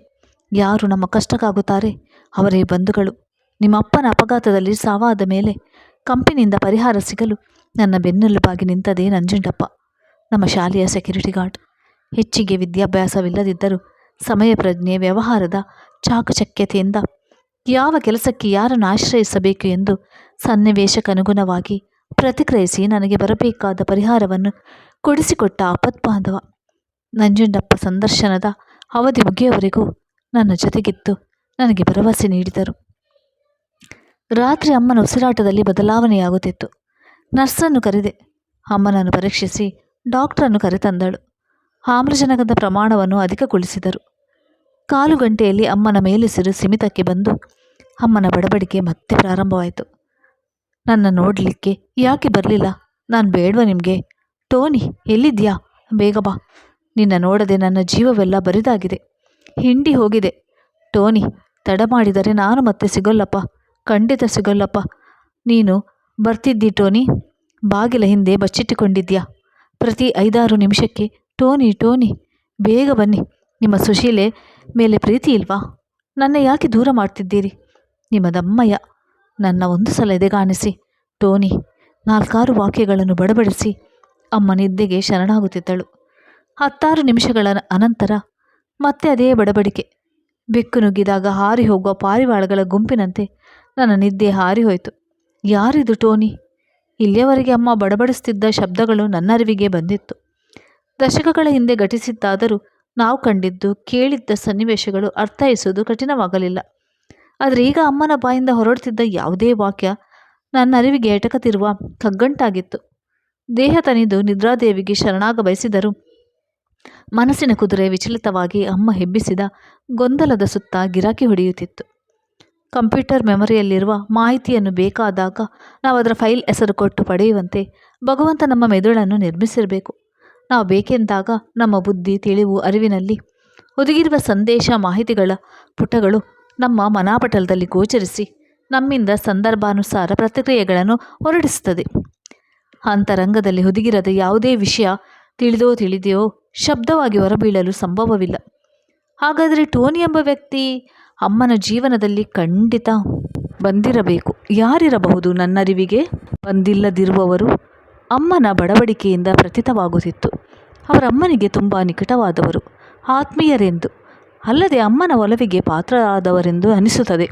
ಯಾರು ನಮ್ಮ ಕಷ್ಟಕ್ಕಾಗುತ್ತಾರೆ? ಅವರೇ ಬಂಧುಗಳು. ನಿಮ್ಮಪ್ಪನ ಅಪಘಾತದಲ್ಲಿ ಸಾವಾದ ಮೇಲೆ ಕಂಪಿನಿಂದ ಪರಿಹಾರ ಸಿಗಲು ನನ್ನ ಬೆನ್ನೆಲುಬಾಗಿ ನಿಂತದೇ ನಂಜುಂಡಪ್ಪ ನಮ್ಮ ಶಾಲೆಯ ಸೆಕ್ಯೂರಿಟಿ ಗಾರ್ಡ್ ಹೆಚ್ಚಿಗೆ ವಿದ್ಯಾಭ್ಯಾಸವಿಲ್ಲದಿದ್ದರೂ ಸಮಯ ಪ್ರಜ್ಞೆ ವ್ಯವಹಾರದ ಚಾಕಚಕ್ಯತೆಯಿಂದ ಯಾವ ಕೆಲಸಕ್ಕೆ ಯಾರನ್ನು ಆಶ್ರಯಿಸಬೇಕು ಎಂದು ಸನ್ನಿವೇಶಕ್ಕನುಗುಣವಾಗಿ ಪ್ರತಿಕ್ರಿಯಿಸಿ ನನಗೆ ಬರಬೇಕಾದ ಪರಿಹಾರವನ್ನು ಕೊಡಿಸಿಕೊಟ್ಟ ಆಪತ್ಬಾಂಧವ. ನಂಜುಂಡಪ್ಪ ಸಂದರ್ಶನದ ಅವಧಿ ಮುಗಿಯವರೆಗೂ ನನ್ನ ಜೊತೆಗಿತ್ತು ನನಗೆ ಭರವಸೆ ನೀಡಿದರು. ರಾತ್ರಿ ಅಮ್ಮನ ಉಸಿರಾಟದಲ್ಲಿ ಬದಲಾವಣೆಯಾಗುತ್ತಿತ್ತು. ನರ್ಸನ್ನು ಕರೆದೆ, ಅಮ್ಮನನ್ನು ಪರೀಕ್ಷಿಸಿ ಡಾಕ್ಟರನ್ನು ಕರೆತಂದಳು. ಆಮ್ಲಜನಕದ ಪ್ರಮಾಣವನ್ನು ಅಧಿಕಗೊಳಿಸಿದರು. ಕಾಲು ಗಂಟೆಯಲ್ಲಿ ಅಮ್ಮನ ಮೇಲುಸಿರು ಸಿಮಿತಕ್ಕೆ ಬಂದು ಅಮ್ಮನ ಬಡಬಡಿಕೆ ಮತ್ತೆ ಪ್ರಾರಂಭವಾಯಿತು. ನನ್ನ ನೋಡಲಿಕ್ಕೆ ಯಾಕೆ ಬರಲಿಲ್ಲ? ನಾನು ಬೇಡವಾ ನಿಮಗೆ? ಟೋನಿ ಎಲ್ಲಿದ್ಯಾ ಬೇಗ ಬಾ. ನಿನ್ನ ನೋಡದೆ ನನ್ನ ಜೀವವೆಲ್ಲ ಬರಿದಾಗಿದೆ. ಹಿಂಡಿ ಹೋಗಿದೆ. ಟೋನಿ, ತಡ ಮಾಡಿದರೆ ನಾನು ಮತ್ತೆ ಸಿಗೋಲ್ಲಪ್ಪ. ಖಂಡಿತ ಸಿಗೋಲ್ಲಪ್ಪ. ನೀನು ಬರ್ತಿದ್ದಿ ಟೋನಿ? ಬಾಗಿಲ ಹಿಂದೆ ಬಚ್ಚಿಟ್ಟುಕೊಂಡಿದ್ಯಾ ಪ್ರತಿ ಐದಾರು ನಿಮಿಷಕ್ಕೆ, ಟೋನಿ ಟೋನಿ, ಬೇಗ ಬನ್ನಿ. ನಿಮ್ಮ ಸುಶೀಲೆ ಮೇಲೆ ಪ್ರೀತಿ ಇಲ್ವಾ? ನನ್ನ ಯಾಕೆ ದೂರ ಮಾಡ್ತಿದ್ದೀರಿ? ನಿಮ್ಮ ದಮ್ಮಯ್ಯ ನನ್ನ ಒಂದು ಸಲ ಎದೆಗಾಣಿಸಿ ಟೋನಿ, ನಾಲ್ಕಾರು ವಾಕ್ಯಗಳನ್ನು ಬಡಬಡಿಸಿ. ಅಮ್ಮ ನಿದ್ದೆಗೆ ಶರಣಾಗುತ್ತಿದ್ದಳು. ಹತ್ತಾರು ನಿಮಿಷಗಳ ಅನಂತರ ಮತ್ತೆ ಅದೇ ಬಡಬಡಿಕೆ. ಬೆಕ್ಕು ನುಗ್ಗಿದಾಗ ಹಾರಿ ಹೋಗುವ ಪಾರಿವಾಳಗಳ ಗುಂಪಿನಂತೆ ನನ್ನ ನಿದ್ದೆ ಹಾರಿ ಹೋಯಿತು. ಯಾರಿದು ಟೋನಿ? ಇಲ್ಲಿಯವರೆಗೆ ಅಮ್ಮ ಬಡಬಡಿಸ್ತಿದ್ದ ಶಬ್ದಗಳು ನನ್ನರಿವಿಗೆ ಬಂದಿತ್ತು. ದಶಕಗಳ ಹಿಂದೆ ಘಟಿಸಿದ್ದಾದರೂ ನಾವು ಕಂಡಿದ್ದು, ಕೇಳಿದ್ದ ಸನ್ನಿವೇಶಗಳು ಅರ್ಥೈಸುವುದು ಕಠಿಣವಾಗಲಿಲ್ಲ. ಆದರೆ ಈಗ ಅಮ್ಮನ ಬಾಯಿಂದ ಹೊರಡುತ್ತಿದ್ದ ಯಾವುದೇ ವಾಕ್ಯ ನನ್ನ ಅರಿವಿಗೆ ಎಟಕತಿರುವ ಕಗ್ಗಂಟಾಗಿತ್ತು. ದೇಹ ತನಿದು ನಿದ್ರಾದೇವಿಗೆ ಶರಣಾಗ ಬಯಸಿದರು ಮನಸ್ಸಿನ ಕುದುರೆ ವಿಚಲಿತವಾಗಿ ಅಮ್ಮ ಹೆಬ್ಬಿಸಿದ ಗೊಂದಲದ ಸುತ್ತ ಗಿರಾಕಿ ಹೊಡೆಯುತ್ತಿತ್ತು. ಕಂಪ್ಯೂಟರ್ ಮೆಮೊರಿಯಲ್ಲಿರುವ ಮಾಹಿತಿಯನ್ನು ಬೇಕಾದಾಗ ನಾವು ಅದರ ಫೈಲ್ ಹೆಸರು ಕೊಟ್ಟು ಪಡೆಯುವಂತೆ ಭಗವಂತ ನಮ್ಮ ಮೆದುಳನ್ನು ನಿರ್ಮಿಸಿರಬೇಕು. ನಾವು ಬೇಕೆಂದಾಗ ನಮ್ಮ ಬುದ್ಧಿ, ತಿಳಿವು, ಅರಿವಿನಲ್ಲಿ ಒದಗಿರುವ ಸಂದೇಶ, ಮಾಹಿತಿಗಳ ಪುಟಗಳು ನಮ್ಮ ಮನಾಪಟಲದಲ್ಲಿ ಗೋಚರಿಸಿ ನಮ್ಮಿಂದ ಸಂದರ್ಭಾನುಸಾರ ಪ್ರತಿಕ್ರಿಯೆಗಳನ್ನು ಹೊರಡಿಸುತ್ತದೆ. ಅಂತರಂಗದಲ್ಲಿ ಹುದುಗಿರದ ಯಾವುದೇ ವಿಷಯ ತಿಳಿದೋ ತಿಳಿದೆಯೋ ಶಬ್ದವಾಗಿ ಹೊರಬೀಳಲು ಸಂಭವವಿಲ್ಲ. ಹಾಗಾದರೆ ಟೋನಿ ಎಂಬ ವ್ಯಕ್ತಿ ಅಮ್ಮನ ಜೀವನದಲ್ಲಿ ಖಂಡಿತ ಬಂದಿರಬೇಕು. ಯಾರಿರಬಹುದು? ನನ್ನರಿವಿಗೆ ಬಂದಿಲ್ಲದಿರುವವರು ಅಮ್ಮನ ಬಡವಡಿಕೆಯಿಂದ ಪ್ರಥಿತವಾಗುತ್ತಿತ್ತು. ಅವರಮ್ಮನಿಗೆ ತುಂಬ ನಿಕಟವಾದವರು, ಆತ್ಮೀಯರೆಂದು, ಅಲ್ಲದೆ ಅಮ್ಮನ ಒಲವಿಗೆ ಪಾತ್ರರಾದವರೆಂದು ಅನಿಸುತ್ತದೆ.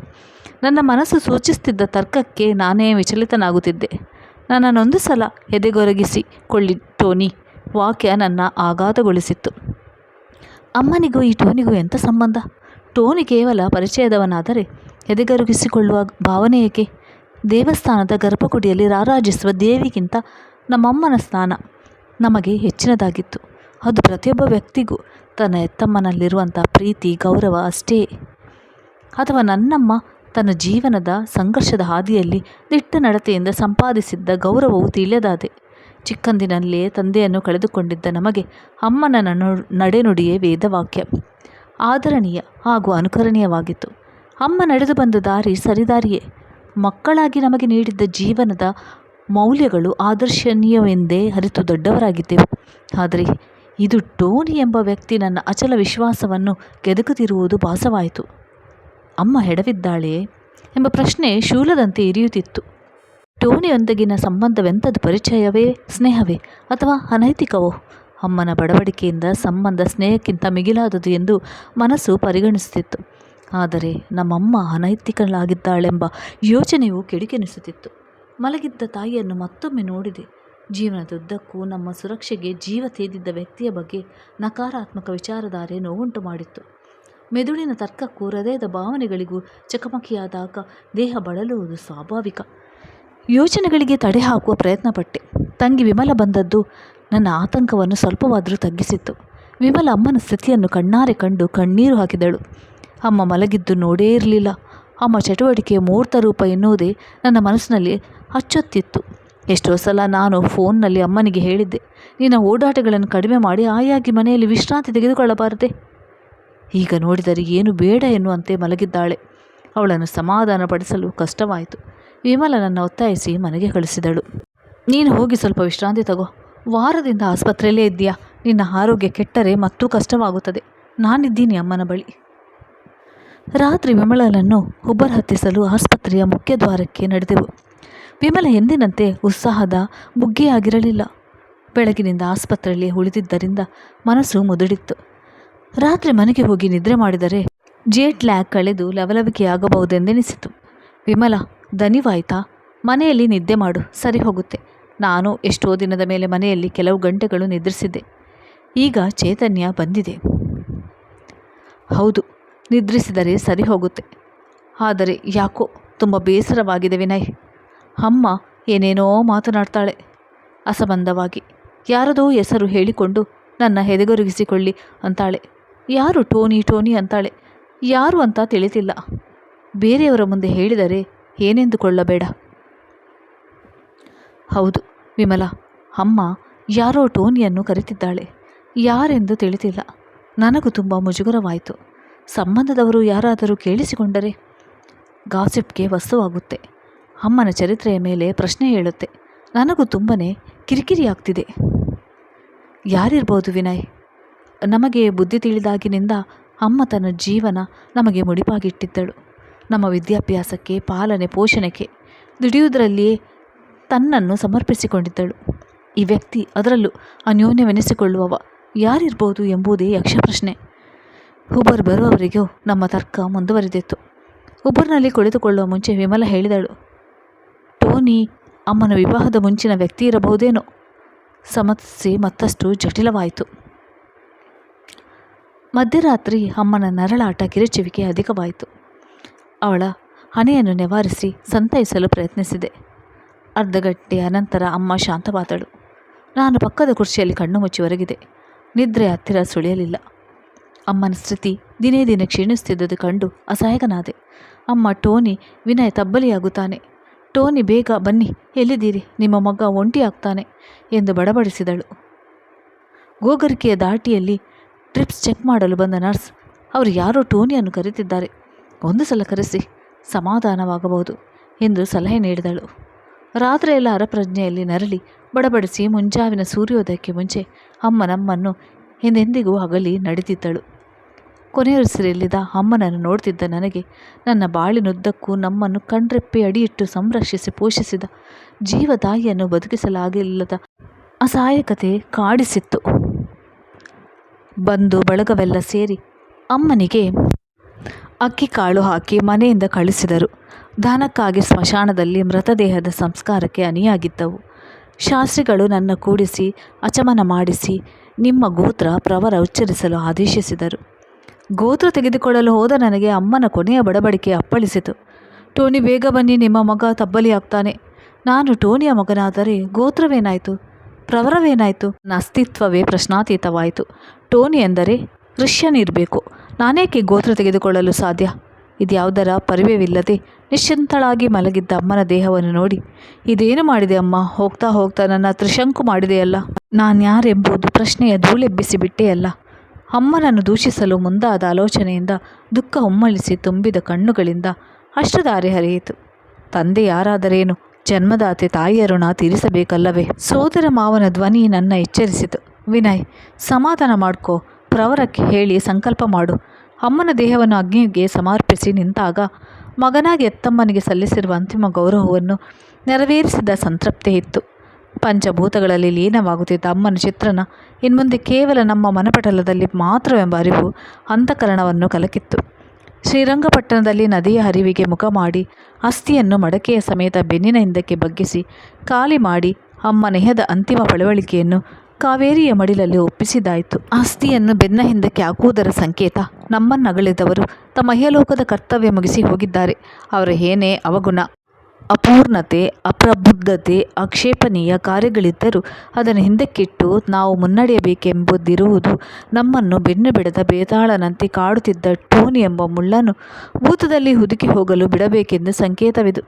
ನನ್ನ ಮನಸ್ಸು ಸೂಚಿಸುತ್ತಿದ್ದ ತರ್ಕಕ್ಕೆ ನಾನೇ ವಿಚಲಿತನಾಗುತ್ತಿದ್ದೆ. ನನ್ನನ್ನೊಂದು ಸಲ ಎದೆಗೊರಗಿಸಿ ಕೊಳ್ಳಿ ಟೋನಿ, ವಾಕ್ಯ ನನ್ನ ಆಘಾತಗೊಳಿಸಿತ್ತು. ಅಮ್ಮನಿಗೂ ಈ ಟೋನಿಗೂ ಎಂಥ ಸಂಬಂಧ? ಟೋನಿ ಕೇವಲ ಪರಿಚಯದವನಾದರೆ ಎದೆಗರುಗಿಸಿಕೊಳ್ಳುವ ಭಾವನೆ ಏಕೆ? ದೇವಸ್ಥಾನದ ಗರ್ಭಗುಡಿಯಲ್ಲಿ ರಾರಾಜಿಸುವ ದೇವಿಗಿಂತ ನಮ್ಮಮ್ಮನ ಸ್ಥಾನ ನಮಗೆ ಹೆಚ್ಚಿನದಾಗಿತ್ತು. ಅದು ಪ್ರತಿಯೊಬ್ಬ ವ್ಯಕ್ತಿಗೂ ತನ್ನ ಎತ್ತಮ್ಮನಲ್ಲಿರುವಂಥ ಪ್ರೀತಿ, ಗೌರವ ಅಷ್ಟೇ. ಅಥವಾ ನನ್ನಮ್ಮ ತನ್ನ ಜೀವನದ ಸಂಘರ್ಷದ ಹಾದಿಯಲ್ಲಿ ದಿಟ್ಟ ನಡತೆಯಿಂದ ಸಂಪಾದಿಸಿದ್ದ ಗೌರವವು ತಿಳಿಯದಾದೆ. ಚಿಕ್ಕಂದಿನಲ್ಲಿಯೇ ತಂದೆಯನ್ನು ಕಳೆದುಕೊಂಡಿದ್ದ ನಮಗೆ ಅಮ್ಮನ ನಡೆನುಡಿಯೇ ವೇದವಾಕ್ಯ. ಆದರಣೀಯ ಹಾಗೂ ಅನುಕರಣೀಯವಾಗಿತ್ತು. ಅಮ್ಮ ನಡೆದು ಬಂದ ದಾರಿ ಸರಿದಾರಿಯೇ. ಮಕ್ಕಳಾಗಿ ನಮಗೆ ನೀಡಿದ್ದ ಜೀವನದ ಮೌಲ್ಯಗಳು ಆದರ್ಶನೀಯವೆಂದೇ ಅರಿತು ದೊಡ್ಡವರಾಗಿದ್ದೆವು. ಆದರೆ ಇದು ಟೋನಿ ಎಂಬ ವ್ಯಕ್ತಿ ನನ್ನ ಅಚಲ ವಿಶ್ವಾಸವನ್ನು ಕೆದಕುತ್ತಿರುವುದು ಭಾಸವಾಯಿತು. ಅಮ್ಮ ಹೆಡವಿದ್ದಾಳೆಯೇ ಎಂಬ ಪ್ರಶ್ನೆ ಶೂಲದಂತೆ ಇರಿಯುತ್ತಿತ್ತು. ಟೋನಿಯೊಂದಿಗಿನ ಸಂಬಂಧವೆಂಥದ್ದು ಪರಿಚಯವೇ, ಸ್ನೇಹವೇ ಅಥವಾ ಅನೈತಿಕವೋ? ಅಮ್ಮನ ಬಡವಡಿಕೆಯಿಂದ ಸಂಬಂಧ ಸ್ನೇಹಕ್ಕಿಂತ ಮಿಗಿಲಾದುದು ಎಂದು ಮನಸ್ಸು ಪರಿಗಣಿಸುತ್ತಿತ್ತು. ಆದರೆ ನಮ್ಮಮ್ಮ ಅನೈತಿಕಳಾಗಿದ್ದಾಳೆಂಬ ಯೋಚನೆಯು ಕೆಡಿಕೆನಿಸುತ್ತಿತ್ತು. ಮಲಗಿದ್ದ ತಾಯಿಯನ್ನು ಮತ್ತೊಮ್ಮೆ ನೋಡಿದೆ. ಜೀವನದುದ್ದಕ್ಕೂ ನಮ್ಮ ಸುರಕ್ಷೆಗೆ ಜೀವ ತೇದಿದ್ದ ವ್ಯಕ್ತಿಯ ಬಗ್ಗೆ ನಕಾರಾತ್ಮಕ ವಿಚಾರಧಾರೆ ನೋವುಂಟು ಮಾಡಿತ್ತು. ಮೆದುಳಿನ ತರ್ಕಕ್ಕೂ ಹೃದಯದ ಭಾವನೆಗಳಿಗೂ ಚಕಮಕಿಯಾದಾಗ ದೇಹ ಬಳಲುವುದು ಸ್ವಾಭಾವಿಕ. ಯೋಚನೆಗಳಿಗೆ ತಡೆ ಹಾಕುವ ಪ್ರಯತ್ನಪಟ್ಟೆ ತಂಗಿ ವಿಮಲ ಬಂದದ್ದು ನನ್ನ ಆತಂಕವನ್ನು ಸ್ವಲ್ಪವಾದರೂ ತಗ್ಗಿಸಿತ್ತು. ವಿಮಲ ಅಮ್ಮನ ಸ್ಥಿತಿಯನ್ನು ಕಣ್ಣಾರೆ ಕಂಡು ಕಣ್ಣೀರು ಹಾಕಿದಳು. ಅಮ್ಮ ಮಲಗಿದ್ದು ನೋಡೇ ಇರಲಿಲ್ಲ. ಅಮ್ಮ ಚಟುವಟಿಕೆಯ ಮೂರ್ತ ರೂಪ ಎನ್ನುವುದೇ ನನ್ನ ಮನಸ್ಸಿನಲ್ಲಿ ಅಚ್ಚೊತ್ತಿತ್ತು. ಎಷ್ಟೋ ಸಲ ನಾನು ಫೋನ್ನಲ್ಲಿ ಅಮ್ಮನಿಗೆ ಹೇಳಿದ್ದೆ ನಿನ್ನ ಓಡಾಟಗಳನ್ನು ಕಡಿಮೆ ಮಾಡಿ ಆಯಾಗಿ ಮನೆಯಲ್ಲಿ ವಿಶ್ರಾಂತಿ ತೆಗೆದುಕೊಳ್ಳಬಾರದೆ. ಈಗ ನೋಡಿದರೆ ಏನು ಬೇಡ ಎನ್ನುವಂತೆ ಮಲಗಿದ್ದಾಳೆ. ಅವಳನ್ನು ಸಮಾಧಾನಪಡಿಸಲು ಕಷ್ಟವಾಯಿತು. ವಿಮಲ ನನ್ನ ಒತ್ತಾಯಿಸಿ ಮನೆಗೆ ಕಳಿಸಿದಳು. ನೀನು ಹೋಗಿ ಸ್ವಲ್ಪ ವಿಶ್ರಾಂತಿ ತಗೋ. ವಾರದಿಂದ ಆಸ್ಪತ್ರೆಯಲ್ಲೇ ಇದ್ದೀಯಾ? ನಿನ್ನ ಆರೋಗ್ಯ ಕೆಟ್ಟರೆ ಮತ್ತೂ ಕಷ್ಟವಾಗುತ್ತದೆ. ನಾನಿದ್ದೀನಿ ಅಮ್ಮನ ಬಳಿ. ರಾತ್ರಿ ವಿಮಲನನ್ನು ಉಬ್ಬರ ಹತ್ತಿಸಲು ಆಸ್ಪತ್ರೆಯ ಮುಖ್ಯ ದ್ವಾರಕ್ಕೆ ನಡೆದೆವು. ವಿಮಲ ಎಂದಿನಂತೆ ಉತ್ಸಾಹದ ಬುಗ್ಗೆಯಾಗಿರಲಿಲ್ಲ. ಬೆಳಗಿನಿಂದ ಆಸ್ಪತ್ರೆಯಲ್ಲಿ ಉಳಿದಿದ್ದರಿಂದ ಮನಸ್ಸು ಮುದುಡಿತ್ತು. ರಾತ್ರಿ ಮನೆಗೆ ಹೋಗಿ ನಿದ್ರೆ ಮಾಡಿದರೆ ಜೇಟ್ ಲ್ಯಾಗ್ ಕಳೆದು ಲವಲವಿಕೆಯಾಗಬಹುದೆಂದೆನಿಸಿತು. ವಿಮಲ ದನಿವಾಯ್ತಾ? ಮನೆಯಲ್ಲಿ ನಿದ್ದೆ ಮಾಡು, ಸರಿ ಹೋಗುತ್ತೆ. ನಾನು ಎಷ್ಟೋ ದಿನದ ಮೇಲೆ ಮನೆಯಲ್ಲಿ ಕೆಲವು ಗಂಟೆಗಳು ನಿದ್ರಿಸಿದ್ದೆ. ಈಗ ಚೈತನ್ಯ ಬಂದಿದೆ. ಹೌದು, ನಿದ್ರಿಸಿದರೆ ಸರಿ ಹೋಗುತ್ತೆ. ಆದರೆ ಯಾಕೋ ತುಂಬ ಬೇಸರವಾಗಿದೆ ವಿನಯ್. ಅಮ್ಮ ಏನೇನೋ ಮಾತನಾಡ್ತಾಳೆ. ಅಸಂಬಂಧವಾಗಿ. ಯಾರದೋ ಹೆಸರು ಹೇಳಿಕೊಂಡು ನನ್ನ ಹೆದೆಗೊರಗಿಸಿಕೊಳ್ಳಿ ಅಂತಾಳೆ. ಯಾರು ಟೋನಿ ಟೋನಿ ಅಂತಾಳೆ. ಯಾರು ಅಂತ ತಿಳಿತಿಲ್ಲ. ಬೇರೆಯವರ ಮುಂದೆ ಹೇಳಿದರೆ ಏನೆಂದುಕೊಳ್ಳಬೇಡ. ಹೌದು ವಿಮಲ, ಅಮ್ಮ ಯಾರೋ ಟೋನಿಯನ್ನು ಕರೆತಿದ್ದಾಳೆ. ಯಾರೆಂದು ತಿಳಿದಿಲ್ಲ. ನನಗೂ ತುಂಬ ಮುಜುಗರವಾಯಿತು. ಸಂಬಂಧದವರು ಯಾರಾದರೂ ಕೇಳಿಸಿಕೊಂಡರೆ ಗಾಸಿಪ್ಗೆ ವಸ್ತುವಾಗುತ್ತೆ. ಅಮ್ಮನ ಚರಿತ್ರೆಯ ಮೇಲೆ ಪ್ರಶ್ನೆ ಹೇಳುತ್ತೆ. ನನಗೂ ತುಂಬನೇ ಕಿರಿಕಿರಿ ಆಗ್ತಿದೆ ಯಾರಿರ್ಬೋದು ವಿನಯ್? ನಮಗೆ ಬುದ್ಧಿ ತಿಳಿದಾಗಿನಿಂದ ಅಮ್ಮ ತನ್ನ ಜೀವನ ನಮಗೆ ಮುಡಿಪಾಗಿಟ್ಟಿದ್ದಳು. ನಮ್ಮ ವಿದ್ಯಾಭ್ಯಾಸಕ್ಕೆ, ಪಾಲನೆ, ಪೋಷಣೆಗೆ ದುಡಿಯುವುದರಲ್ಲಿಯೇ ತನ್ನನ್ನು ಸಮರ್ಪಿಸಿಕೊಂಡಿದ್ದಳು. ಈ ವ್ಯಕ್ತಿ ಅದರಲ್ಲೂ ಅನ್ಯೋನ್ಯವೆನಿಸಿಕೊಳ್ಳುವವ ಯಾರಿರ್ಬೋದು ಎಂಬುದೇ ಯಕ್ಷಪ್ರಶ್ನೆ. ಉಬರ್ ಬರುವವರಿಗೂ ನಮ್ಮ ತರ್ಕ ಮುಂದುವರೆದಿತ್ತು. ಉಬರ್ನಲ್ಲಿ ಕುಳಿತುಕೊಳ್ಳುವ ಮುಂಚೆ ವಿಮಲ ಹೇಳಿದಳು, ಟೋನಿ, ಅಮ್ಮನ ವಿವಾಹದ ಮುಂಚಿನ ವ್ಯಕ್ತಿ ಇರಬಹುದೇನೋ? ಸಮಸ್ಯೆ ಮತ್ತಷ್ಟು ಜಟಿಲವಾಯಿತು. ಮಧ್ಯರಾತ್ರಿ ಅಮ್ಮನ ನರಳಾಟ ಕಿರುಚುವಿಕೆ ಅಧಿಕವಾಯಿತು. ಅವಳ ಹಣೆಯನ್ನು ನಿವಾರಿಸಿ ಸಂತೈಸಲು ಪ್ರಯತ್ನಿಸಿದೆ. ಅರ್ಧ ಗಂಟೆಯ ನಂತರ ಅಮ್ಮ ಶಾಂತವಾದಳು. ನಾನು ಪಕ್ಕದ ಕುರ್ಚಿಯಲ್ಲಿ ಕಣ್ಣು ಮುಚ್ಚಿ ಹೊರಗಿದೆ ನಿದ್ರೆ ಹತ್ತಿರ ಸುಳಿಯಲಿಲ್ಲ. ಅಮ್ಮನ ಸ್ಥಿತಿ ದಿನೇ ದಿನೇ ಕ್ಷೀಣಿಸುತ್ತಿದ್ದುದು ಕಂಡು ಅಸಹಾಯಕನಾದೆ. ಅಮ್ಮ ಟೋನಿ ವಿನಯ ತಬ್ಬಲಿಯಾಗುತ್ತಾನೆ. ಟೋನಿ ಬೇಗ ಬನ್ನಿ, ಎಲ್ಲಿದ್ದೀರಿ? ನಿಮ್ಮ ಮಗ ಒಂಟಿ ಆಗ್ತಾನೆ ಎಂದು ಬಡಬಡಿಸಿದಳು. ಗೋಗರಿಕೆಯ ದಾಟಿಯಲ್ಲಿ ಟ್ರಿಪ್ಸ್ ಚೆಕ್ ಮಾಡಲು ಬಂದ ನರ್ಸ್, ಅವರು ಯಾರೋ ಟೋನಿಯನ್ನು ಕರೆತಿದ್ದಾರೆ. ಒಂದು ಸಲ ಕರೆಸಿ ಸಮಾಧಾನವಾಗಬಹುದು ಎಂದು ಸಲಹೆ ನೀಡಿದಳು. ರಾತ್ರಿಯೆಲ್ಲ ಅರಪ್ರಜ್ಞೆಯಲ್ಲಿ ನರಳಿ ಬಡಬಡಿಸಿ ಮುಂಜಾವಿನ ಸೂರ್ಯೋದಯಕ್ಕೆ ಮುಂಚೆ ಅಮ್ಮ ನಮ್ಮನ್ನು ಹಿಂದೆಂದಿಗೂ ಅಗಲಿ ನಡೆದಿದ್ದಳು ಕೊನೆಯುಸಿರೆಲ್ಲಿದ ಅಮ್ಮನನ್ನು ನೋಡ್ತಿದ್ದ ನನಗೆ ನನ್ನ ಬಾಳಿನುದ್ದಕ್ಕೂ ನಮ್ಮನ್ನು ಕಣ್ರೆಪ್ಪಿ ಅಡಿಯಿಟ್ಟು ಸಂರಕ್ಷಿಸಿ ಪೋಷಿಸಿದ ಜೀವದಾಯಿಯನ್ನು ಬದುಕಿಸಲಾಗಿಲ್ಲದ ಅಸಹಾಯಕತೆ ಕಾಡಿಸಿತ್ತು. ಬಂದು ಬಳಗವೆಲ್ಲ ಸೇರಿ ಅಮ್ಮನಿಗೆ ಅಕ್ಕಿ ಕಾಳು ಹಾಕಿ ಮನೆಯಿಂದ ಕಳಿಸಿದರು. ದಾನಕ್ಕಾಗಿ ಸ್ಮಶಾನದಲ್ಲಿ ಮೃತದೇಹದ ಸಂಸ್ಕಾರಕ್ಕೆ ಅನಿಯಾಗಿದ್ದವು ಶಾಸ್ತ್ರಿಗಳು ನನ್ನ ಕೂಡಿಸಿ, ಅಚಮನ ಮಾಡಿಸಿ, ನಿಮ್ಮ ಗೋತ್ರ ಪ್ರವರ ಉಚ್ಚರಿಸಲು ಆದೇಶಿಸಿದರು. ಗೋತ್ರ ತೆಗೆದುಕೊಳ್ಳಲು ಹೋದ ನನಗೆ ಅಮ್ಮನ ಕೊನೆಯ ಬಡಬಡಿಕೆ ಅಪ್ಪಳಿಸಿತು. ಟೋನಿ ಬೇಗ ಬನ್ನಿ, ನಿಮ್ಮ ಮಗ ತಬ್ಬಲಿಯಾಗ್ತಾನೆ. ನಾನು ಟೋನಿಯ ಮಗನಾದರೆ ಗೋತ್ರವೇನಾಯಿತು? ಪ್ರವರವೇನಾಯಿತು? ನನ್ನ ಅಸ್ತಿತ್ವವೇ ಪ್ರಶ್ನಾತೀತವಾಯಿತು. ಟೋನಿ ಎಂದರೆ ಋಷ್ಯನಿರಬೇಕು. ನಾನೇಕೆ ಗೋತ್ರ ತೆಗೆದುಕೊಳ್ಳಲು ಸಾಧ್ಯ? ಇದ್ಯಾವುದರ ಪರಿವೆವಿಲ್ಲದೆ ನಿಶ್ಚಿಂತಳಾಗಿ ಮಲಗಿದ್ದ ಅಮ್ಮನ ದೇಹವನ್ನು ನೋಡಿ, ಇದೇನು ಮಾಡಿದೆ ಅಮ್ಮ? ಹೋಗ್ತಾ ಹೋಗ್ತಾ ನನ್ನ ತ್ರಿಶಂಕು ಮಾಡಿದೆಯಲ್ಲ ನಾನ್ಯಾರೆಂಬುದು ಪ್ರಶ್ನೆಯ ಧೂಳೆಬ್ಬಿಸಿ ಬಿಟ್ಟೆಯಲ್ಲ ಅಮ್ಮನನ್ನು ದೂಷಿಸಲು ಮುಂದಾದ ಆಲೋಚನೆಯಿಂದ ದುಃಖ ಹೊಮ್ಮಳಿಸಿ ತುಂಬಿದ ಕಣ್ಣುಗಳಿಂದ ಅಷ್ಟದಾರಿ ಹರಿಯಿತು. ತಂದೆ ಯಾರಾದರೇನು, ಜನ್ಮದಾತೆ ತಾಯಿಯ ಋಣ ತೀರಿಸಬೇಕಲ್ಲವೇ? ಸೋದರ ಮಾವನ ಧ್ವನಿ ನನ್ನ ಎಚ್ಚರಿಸಿತು. ವಿನಯ್, ಸಮಾಧಾನ ಮಾಡ್ಕೋ. ಪ್ರವರಕ್ಕೆ ಹೇಳಿ ಸಂಕಲ್ಪ ಮಾಡು. ಅಮ್ಮನ ದೇಹವನ್ನು ಅಗ್ನಿಗೆ ಸಮರ್ಪಿಸಿ ನಿಂತಾಗ ಮಗನಾಗಿ ಎತ್ತಮ್ಮನಿಗೆ ಸಲ್ಲಿಸಿರುವ ಅಂತಿಮ ಗೌರವವನ್ನು ನೆರವೇರಿಸಿದ ಸಂತೃಪ್ತಿ ಇತ್ತು. ಪಂಚಭೂತಗಳಲ್ಲಿ ಲೀನವಾಗುತ್ತಿದ್ದ ಅಮ್ಮನ ಚಿತ್ರಣ ಇನ್ಮುಂದೆ ಕೇವಲ ನಮ್ಮ ಮನಪಟಲದಲ್ಲಿ ಮಾತ್ರವೆಂಬ ಅರಿವು ಅಂತಃಕರಣವನ್ನು ಕಲಕಿತ್ತು. ಶ್ರೀರಂಗಪಟ್ಟಣದಲ್ಲಿ ನದಿಯ ಹರಿವಿಗೆ ಮುಖ ಮಾಡಿ, ಅಸ್ಥಿಯನ್ನು ಮಡಕೆಯ ಸಮೇತ ಬೆನ್ನಿನ ಹಿಂದಕ್ಕೆ ಬಗ್ಗಿಸಿ, ಖಾಲಿ ಮಾಡಿ ಅಮ್ಮ ನೆಹದ ಅಂತಿಮ ಪಳವಳಿಕೆಯನ್ನು ಕಾವೇರಿಯ ಮಡಿಲಲ್ಲಿ ಒಪ್ಪಿಸಿದಾಯಿತು ಆಸ್ತಿಯನ್ನು ಬೆನ್ನ ಹಿಂದಕ್ಕೆ ಹಾಕುವುದರ ಸಂಕೇತ ನಮ್ಮನ್ನಗಳಿದವರು ತಮ್ಮ ಹೇಲೋಕದ ಕರ್ತವ್ಯ ಮುಗಿಸಿ ಹೋಗಿದ್ದಾರೆ. ಅವರ ಏನೇ ಅವಗುಣ, ಅಪೂರ್ಣತೆ, ಅಪ್ರಬುದ್ಧತೆ, ಆಕ್ಷೇಪಣೀಯ ಕಾರ್ಯಗಳಿದ್ದರೂ ಅದನ್ನು ಹಿಂದಕ್ಕಿಟ್ಟು ನಾವು ಮುನ್ನಡೆಯಬೇಕೆಂಬುದಿರುವುದು ನಮ್ಮನ್ನು ಬೆನ್ನು ಬಿಡದ ಬೇತಾಳನಂತೆ ಕಾಡುತ್ತಿದ್ದ ಟೋನಿ ಎಂಬ ಮುಳ್ಳನ್ನು ಭೂತದಲ್ಲಿ ಹುದುಕಿ ಹೋಗಲು ಬಿಡಬೇಕೆಂದು ಸಂಕೇತವಿದು.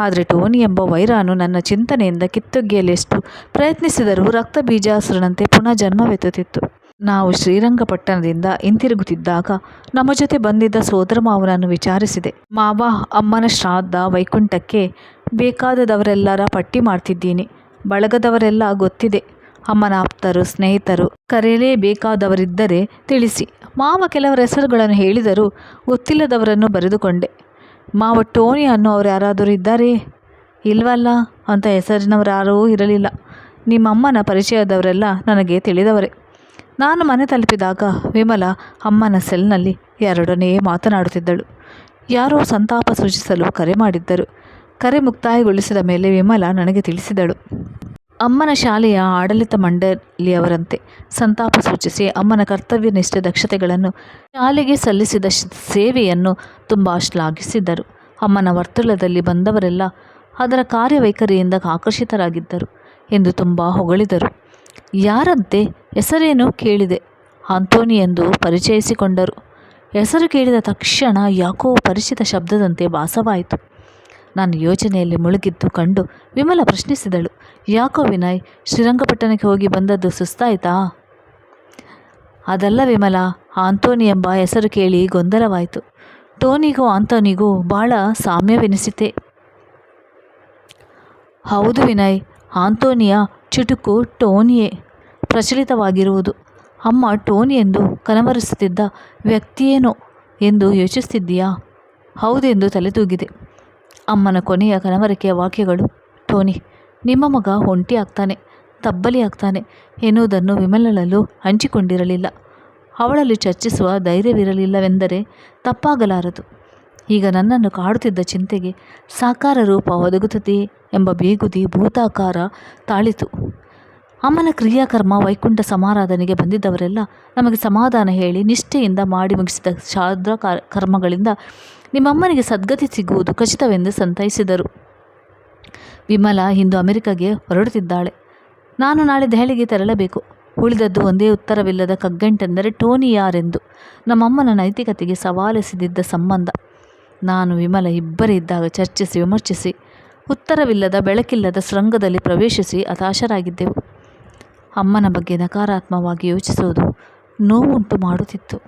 ಆದರೆ ಟೋನಿ ಎಂಬ ವೈರಾಣು ನನ್ನ ಚಿಂತನೆಯಿಂದ ಕಿತ್ತೊಗೆಯಲೆಷ್ಟು ಪ್ರಯತ್ನಿಸಿದರೂ ರಕ್ತ ಬೀಜಾಸುರನಂತೆ ಪುನಃ ಜನ್ಮವೆತ್ತುತ್ತಿತ್ತು. ನಾವು ಶ್ರೀರಂಗಪಟ್ಟಣದಿಂದ ಹಿಂತಿರುಗುತ್ತಿದ್ದಾಗ ನಮ್ಮ ಜೊತೆ ಬಂದಿದ್ದ ಸೋದರ ಮಾವನನ್ನು ವಿಚಾರಿಸಿದೆ. ಮಾವ, ಅಮ್ಮನ ಶ್ರಾದ್ದ ವೈಕುಂಠಕ್ಕೆ ಬೇಕಾದದವರೆಲ್ಲರ ಪಟ್ಟಿ ಮಾಡ್ತಿದ್ದೀನಿ. ಬಳಗದವರೆಲ್ಲ ಗೊತ್ತಿದೆ. ಅಮ್ಮನ ಆಪ್ತರು, ಸ್ನೇಹಿತರು ಕರೆಯಲೇಬೇಕಾದವರಿದ್ದರೆ ತಿಳಿಸಿ. ಮಾವ ಕೆಲವರ ಹೆಸರುಗಳನ್ನು ಹೇಳಿದರೂ ಗೊತ್ತಿಲ್ಲದವರನ್ನು ಬರೆದುಕೊಂಡೆ. ಮಾವ ಟೋನಿ ಅವ್ರು ಯಾರಾದರೂ ಇದ್ದಾರೆ? ಇಲ್ವಲ್ಲ? ಅಂತ ಹೆಸರಿನವರು ಯಾರೂ ಇರಲಿಲ್ಲ. ನಿಮ್ಮಮ್ಮನ ಪರಿಚಯದವರೆಲ್ಲ ನನಗೆ ತಿಳಿದವರೇ. ನಾನು ಮನೆ ತಲುಪಿದಾಗ ವಿಮಲ ಅಮ್ಮನ ಸೆಲ್ನಲ್ಲಿ ಎರಡನೇ ಮಾತನಾಡುತ್ತಿದ್ದಳು. ಯಾರೋ ಸಂತಾಪ ಸೂಚಿಸಲು ಕರೆ ಮಾಡಿದ್ದರು. ಕರೆ ಮುಕ್ತಾಯಗೊಳಿಸಿದ ಮೇಲೆ ವಿಮಲ ನನಗೆ ತಿಳಿಸಿದಳು. ಅಮ್ಮನ ಶಾಲೆಯ ಆಡಳಿತ ಮಂಡಳಿಯವರಂತೆ ಸಂತಾಪ ಸೂಚಿಸಿ ಅಮ್ಮನ ಕರ್ತವ್ಯ ನಿಷ್ಠೆ ದಕ್ಷತೆಗಳನ್ನು ಶಾಲೆಗೆ ಸಲ್ಲಿಸಿದ ಸೇವೆಯನ್ನು ತುಂಬ ಶ್ಲಾಘಿಸಿದ್ದರು ಅಮ್ಮನ ವರ್ತುಲದಲ್ಲಿ ಬಂದವರೆಲ್ಲ ಅದರ ಕಾರ್ಯವೈಖರಿಯಿಂದ ಆಕರ್ಷಿತರಾಗಿದ್ದರು ಎಂದು ತುಂಬ ಹೊಗಳಿದರು. ಯಾರಂತೆ ಹೆಸರೇನು ಕೇಳಿದೆ? ಆಂಟೋನಿ ಎಂದು ಪರಿಚಯಿಸಿಕೊಂಡರು. ಹೆಸರು ಕೇಳಿದ ತಕ್ಷಣ ಯಾಕೋ ಪರಿಚಿತ ಶಬ್ದದಂತೆ ಭಾಸವಾಯಿತು. ನಾನು ಯೋಚನೆಯಲ್ಲಿ ಮುಳುಗಿದ್ದು ಕಂಡು ವಿಮಲ ಪ್ರಶ್ನಿಸಿದಳು, ಯಾಕೋ ವಿನಯ್ ಶ್ರೀರಂಗಪಟ್ಟಣಕ್ಕೆ ಹೋಗಿ ಬಂದದ್ದು ಸುಸ್ತಾಯಿತಾ? ಅದಲ್ಲ ವಿಮಲ ಆಂಟೋನಿ ಎಂಬ ಹೆಸರು ಕೇಳಿ ಗೊಂದಲವಾಯಿತು. ಟೋನಿಗೂ ಆಂಟೋನಿಗೂ ಬಹಳ ಸಾಮ್ಯವೆನಿಸಿತೆ. ಹೌದು ವಿನಯ್ ಆಂಟೋನಿಯ ಚುಟುಕು ಟೋನಿಯೇ. ಪ್ರಚಲಿತವಾಗಿರುವುದು. ಅಮ್ಮ ಟೋನಿ ಎಂದು ಕನವರಿಸುತ್ತಿದ್ದ ವ್ಯಕ್ತಿಯೇನೋ ಎಂದು ಯೋಚಿಸುತ್ತಿದ್ದೀಯಾ ಹೌದೆಂದು ತಲೆ ತೂಗಿದೆ ಅಮ್ಮನ ಕೊನೆಯ ಕನವರಿಕೆಯ ವಾಕ್ಯಗಳು ಟೋನಿ ನಿಮ್ಮ ಮಗ ಒಂಟಿ ಆಗ್ತಾನೆ, ತಬ್ಬಲಿ ಆಗ್ತಾನೆ ಎನ್ನುವುದನ್ನು ವಿಮಲಳಲ್ಲೂ ಹಂಚಿಕೊಂಡಿರಲಿಲ್ಲ. ಅವಳಲ್ಲಿ ಚರ್ಚಿಸುವ ಧೈರ್ಯವಿರಲಿಲ್ಲವೆಂದರೆ ತಪ್ಪಾಗಲಾರದು. ಈಗ ನನ್ನನ್ನು ಕಾಡುತ್ತಿದ್ದ ಚಿಂತೆಗೆ ಸಾಕಾರ ರೂಪ ಒದಗುತ್ತದೆಯೇ ಎಂಬ ಬೇಗುದಿ ಭೂತಾಕಾರ ತಾಳಿತು. ಅಮ್ಮನ ಕ್ರಿಯಾಕರ್ಮ ವೈಕುಂಠ ಸಮಾರಾಧನೆಗೆ ಬಂದಿದ್ದವರೆಲ್ಲ ನಮಗೆ ಸಮಾಧಾನ ಹೇಳಿ ನಿಷ್ಠೆಯಿಂದ ಮಾಡಿ ಮುಗಿಸಿದ ಶಾದ್ರ ಕರ್ಮಗಳಿಂದ ನಿಮ್ಮಮ್ಮನಿಗೆ ಸದ್ಗತಿ ಸಿಗುವುದು ಖಚಿತವೆಂದು ಸಂತೈಸಿದರು. ವಿಮಲ ಇಂದು ಅಮೆರಿಕಗೆ ಹೊರಡುತ್ತಿದ್ದಾಳೆ. ನಾನು ನಾಳೆ ದೆಹಲಿಗೆ ತೆರಳಬೇಕು. ಉಳಿದದ್ದು ಒಂದೇ ಉತ್ತರವಿಲ್ಲದ ಕಗ್ಗಂಟೆಂದರೆ ಟೋನಿ ಯಾರೆಂದು ನಮ್ಮಮ್ಮನ ನೈತಿಕತೆಗೆ ಸವಾಲೆಸೆದಿದ್ದ ಸಂಬಂಧ. ನಾನು ವಿಮಲ ಇಬ್ಬರೇ ಇದ್ದಾಗ ಚರ್ಚಿಸಿ ವಿಮರ್ಶಿಸಿ, ಉತ್ತರವಿಲ್ಲದ ಬೆಳಕಿಲ್ಲದ ಶೃಂಗದಲ್ಲಿ ಪ್ರವೇಶಿಸಿ ಹತಾಶರಾಗಿದ್ದೆವು. ಅಮ್ಮನ ಬಗ್ಗೆ ನಕಾರಾತ್ಮವಾಗಿ ಯೋಚಿಸುವುದು ನೋವುಂಟು ಮಾಡುತ್ತಿತ್ತು.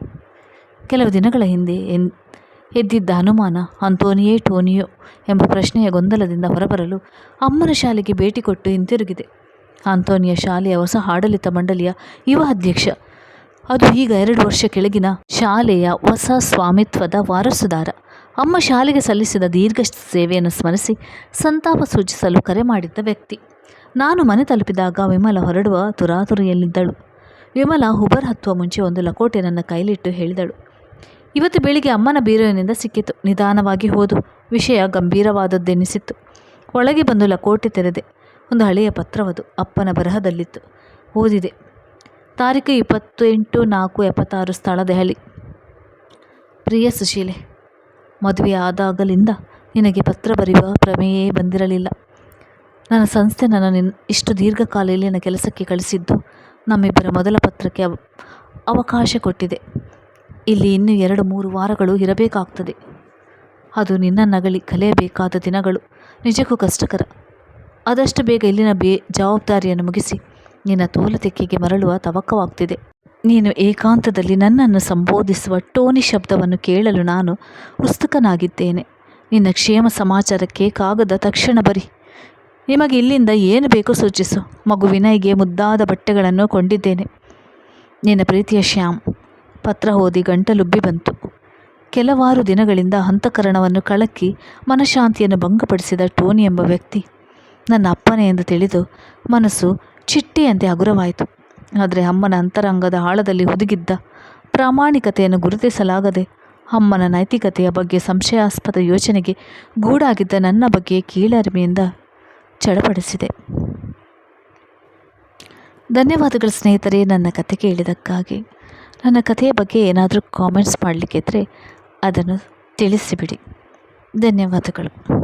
ಕೆಲವು ದಿನಗಳ ಹಿಂದೆ ಎನ್, ಎದ್ದಿದ್ದ ಅನುಮಾನ ಅಂತೋನಿಯೇ ಟೋನಿಯೋ ಎಂಬ ಪ್ರಶ್ನೆಯ ಗೊಂದಲದಿಂದ ಹೊರಬರಲು ಅಮ್ಮನ ಶಾಲೆಗೆ ಭೇಟಿ ಕೊಟ್ಟು ಹಿಂತಿರುಗಿದೆ. ಅಂತೋನಿಯ ಶಾಲೆಯ ಹೊಸ ಆಡಳಿತ ಮಂಡಳಿಯ ಯುವ ಅಧ್ಯಕ್ಷ. ಅದು ಈಗ ಎರಡು ವರ್ಷ ಕೆಳಗಿನ ಶಾಲೆಯ ಹೊಸ ಸ್ವಾಮಿತ್ವದ ವಾರಸುದಾರ. ಅಮ್ಮ ಶಾಲೆಗೆ ಸಲ್ಲಿಸಿದ ದೀರ್ಘ ಸೇವೆಯನ್ನು ಸ್ಮರಿಸಿ ಸಂತಾಪ ಸೂಚಿಸಲು ಕರೆ ಮಾಡಿದ್ದ ವ್ಯಕ್ತಿ. ನಾನು ಮನೆ ತಲುಪಿದಾಗ ವಿಮಲ ಹೊರಡುವ ತುರಾತುರಿಯಲ್ಲಿದ್ದಳು. ವಿಮಲ ಹುಬರ್ ಹತ್ತುವ ಮುಂಚೆ ಒಂದು ಲಕೋಟೆ ನನ್ನ ಕೈಲಿಟ್ಟು ಹೇಳಿದಳು. ಇವತ್ತು ಬೆಳಿಗ್ಗೆ ಅಮ್ಮನ ಬೀರುವಿನಿಂದ ಸಿಕ್ಕಿತು. ನಿಧಾನವಾಗಿ ಹೋದು ವಿಷಯ ಗಂಭೀರವಾದದ್ದೆನಿಸಿತ್ತು. ಒಳಗೆ ಬಂದು ಲಕೋಟೆ ತೆರೆದೆ. ಒಂದು ಹಳೆಯ ಪತ್ರವದು. ಅಪ್ಪನ ಬರಹದಲ್ಲಿತ್ತು. ಓದಿದೆ. ತಾರೀಕು ಇಪ್ಪತ್ತೆಂಟು ನಾಲ್ಕು ಎಪ್ಪತ್ತಾರು ಸ್ಥಳ ದೆಹಲಿ. ಪ್ರಿಯ ಸುಶೀಲೆ ಮದುವೆ ಆದಾಗಲಿಂದ ನಿನಗೆ ಪತ್ರ ಬರೆಯುವ ಪ್ರಮೇಯೇ ಬಂದಿರಲಿಲ್ಲ. ನನ್ನ ಸಂಸ್ಥೆ ನನ್ನ ನಿನ್ ಇಷ್ಟು ದೀರ್ಘಕಾಲ ಇಲ್ಲಿನ ಕೆಲಸಕ್ಕೆ ಕಳಿಸಿದ್ದು ನಮ್ಮಿಬ್ಬರ ಮೊದಲ ಪತ್ರಕ್ಕೆ ಅವ ಅವಕಾಶ ಕೊಟ್ಟಿದೆ. ಇಲ್ಲಿ ಇನ್ನೂ ಎರಡು ಮೂರು ವಾರಗಳು ಇರಬೇಕಾಗ್ತದೆ. ಅದು ನಿನ್ನ ನಗಲಿ ಕಲಿಯಬೇಕಾದ ದಿನಗಳು. ನಿಜಕ್ಕೂ ಕಷ್ಟಕರ. ಆದಷ್ಟು ಬೇಗ ಇಲ್ಲಿನ ಬೇ ಜವಾಬ್ದಾರಿಯನ್ನು ಮುಗಿಸಿ ನಿನ್ನ ತೋಲತೆಕ್ಕೆಗೆ ಮರಳುವ ತವಕವಾಗ್ತಿದೆ. ನೀನು ಏಕಾಂತದಲ್ಲಿ ನನ್ನನ್ನು ಸಂಬೋಧಿಸುವ ಟೋನಿ ಶಬ್ದವನ್ನು ಕೇಳಲು ನಾನು ಉತ್ಸುಕನಾಗಿದ್ದೇನೆ. ನಿನ್ನ ಕ್ಷೇಮ ಸಮಾಚಾರಕ್ಕೆ ಕಾಗದ ತಕ್ಷಣ ಬರಿ. ನಿಮಗೆ ಇಲ್ಲಿಂದ ಏನು ಬೇಕೋ ಸೂಚಿಸು. ಮಗು ವಿನಯ್ಗೆ ಮುದ್ದಾದ ಬಟ್ಟೆಗಳನ್ನು ಕೊಂಡಿದ್ದೇನೆ. ನಿನ್ನ ಪ್ರೀತಿಯ ಶ್ಯಾಮ್, ಪತ್ರ ಓದಿ ಗಂಟಲುಬ್ಬಿ ಬಂತು. ಕೆಲವಾರು ದಿನಗಳಿಂದ ಹಂತಕರಣವನ್ನು ಕಳಕ್ಕಿ ಮನಃಶಾಂತಿಯನ್ನು ಭಂಗಪಡಿಸಿದ ಟೋನಿ ಎಂಬ ವ್ಯಕ್ತಿ ನನ್ನ ಅಪ್ಪನೇ ಎಂದು ತಿಳಿದು ಮನಸ್ಸು ಚಿಟ್ಟಿಯಂತೆ ಹಗುರವಾಯಿತು. ಆದರೆ ಅಮ್ಮನ ಅಂತರಂಗದ ಆಳದಲ್ಲಿ ಹುದುಗಿದ್ದ ಪ್ರಾಮಾಣಿಕತೆಯನ್ನು ಗುರುತಿಸಲಾಗದೆ ಅಮ್ಮನ ನೈತಿಕತೆಯ ಬಗ್ಗೆ ಸಂಶಯಾಸ್ಪದ ಯೋಚನೆಗೆ ಗೂಡಾಗಿದ್ದ ನನ್ನ ಬಗ್ಗೆ ಕೀಳರಿಮೆಯಿಂದ ಚಡಪಡಿಸಿದೆ. ಧನ್ಯವಾದಗಳು ಸ್ನೇಹಿತರೆ ನನ್ನ ಕಥೆ ಕೇಳಿದಕ್ಕಾಗಿ ನನ್ನ ಕಥೆಯ ಬಗ್ಗೆ ಏನಾದರೂ ಕಾಮೆಂಟ್ಸ್ ಮಾಡಲಿಕ್ಕಿದ್ರೆ ಅದನ್ನು ತಿಳಿಸಿಬಿಡಿ. ಧನ್ಯವಾದಗಳು.